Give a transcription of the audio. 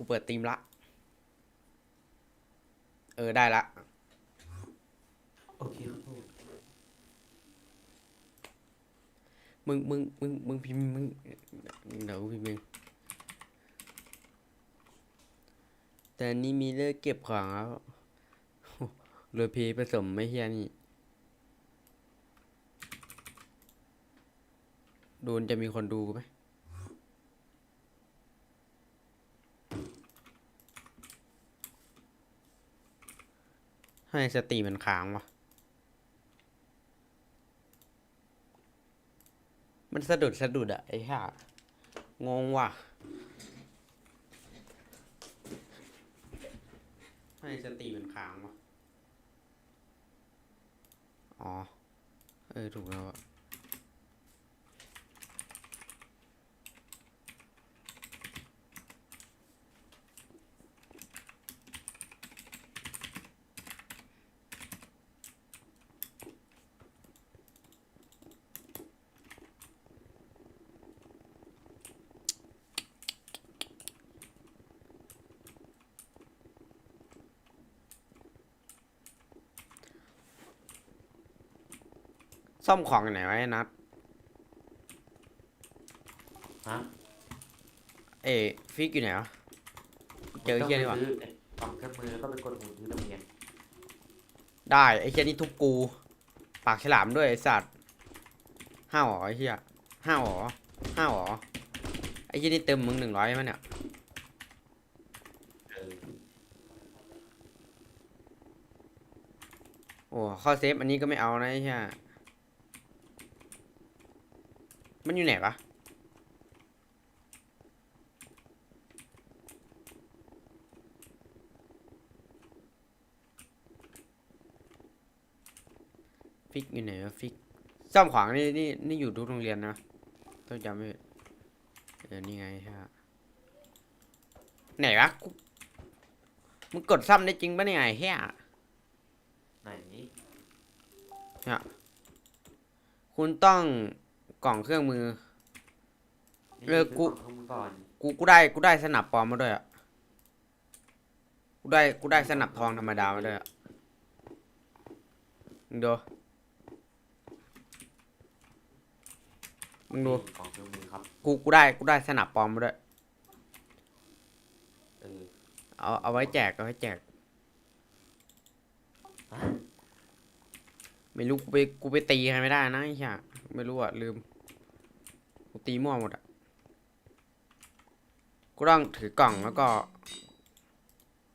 กูเปิดตีมละ เออได้ละ โอเคครับผมมึงมึงมึงมึงพิมพ์มึงเดี๋ยวกูพิมพ์มึงแต่อันนี้มีเลิกเก็บของแล้วโรยเพผสมไม่เฮียนี่โดนจะมีคนดูไหม ให้สตรีมันค้างวะ มันสะดุดสะดุดอะไอ้ห่างงว่ะ ให้สตรีมันค้างวะ อ๋อ เออ ถูกแล้วอะ ซ่อมของอยู่ไหนวะไอ้นัดฮะเอ้ฟิกอยู่ไหนวะ เจอเฮียดีกว่าต้องไปซื้อกล่องเครื่องมือแล้วก็ไปกดหุ่นซื้อตะเกียงได้ไอ้เฮียนี่ทุบกู ปากฉลามด้วยไอ้สัตว์ห้าวเหรอไอ้เฮียห้าวเหรอห้าวเหรอไอ้เฮียนี่เติมมึงหนึ่งร้อยมั้ยเนี่ยเออโอ้ข้อเซฟอันนี้ก็ไม่เอานะไอ้เฮีย มันอยู่ไหนวะฟิกอยู่ไหนวะฟิกซ่อมของนี่นี่นี่อยู่ทุกโรงเรียนนะต้องจำไว้เออนี่ไงฮะไหนวะกูมึงกดซ่อมได้จริงปะเนี่ยไอ้เฮียไหนคุณต้อง กล่องเครื่องมือนี่เออกู ซื้ล่องเครื่องมือก่อนกูกูได้กูได้สนับปลอมมาด้วยอะ กูได้กูได้สนับทองธรรมดามาด้วยอะมึงดูมึงดูกล่องเครื่องมือครับกูกูได้กูได้สนับปลอมมาด้วย เออเอาเอาไว้แจกเอาไว้แจก ฮะ ไม่รู้กูไปกูไปตีใครไม่ได้นะไอ้เหี้ยไม่รู้อะลืม กูตีมั่วหมดอะกูต้องถือกล่องแล้วก็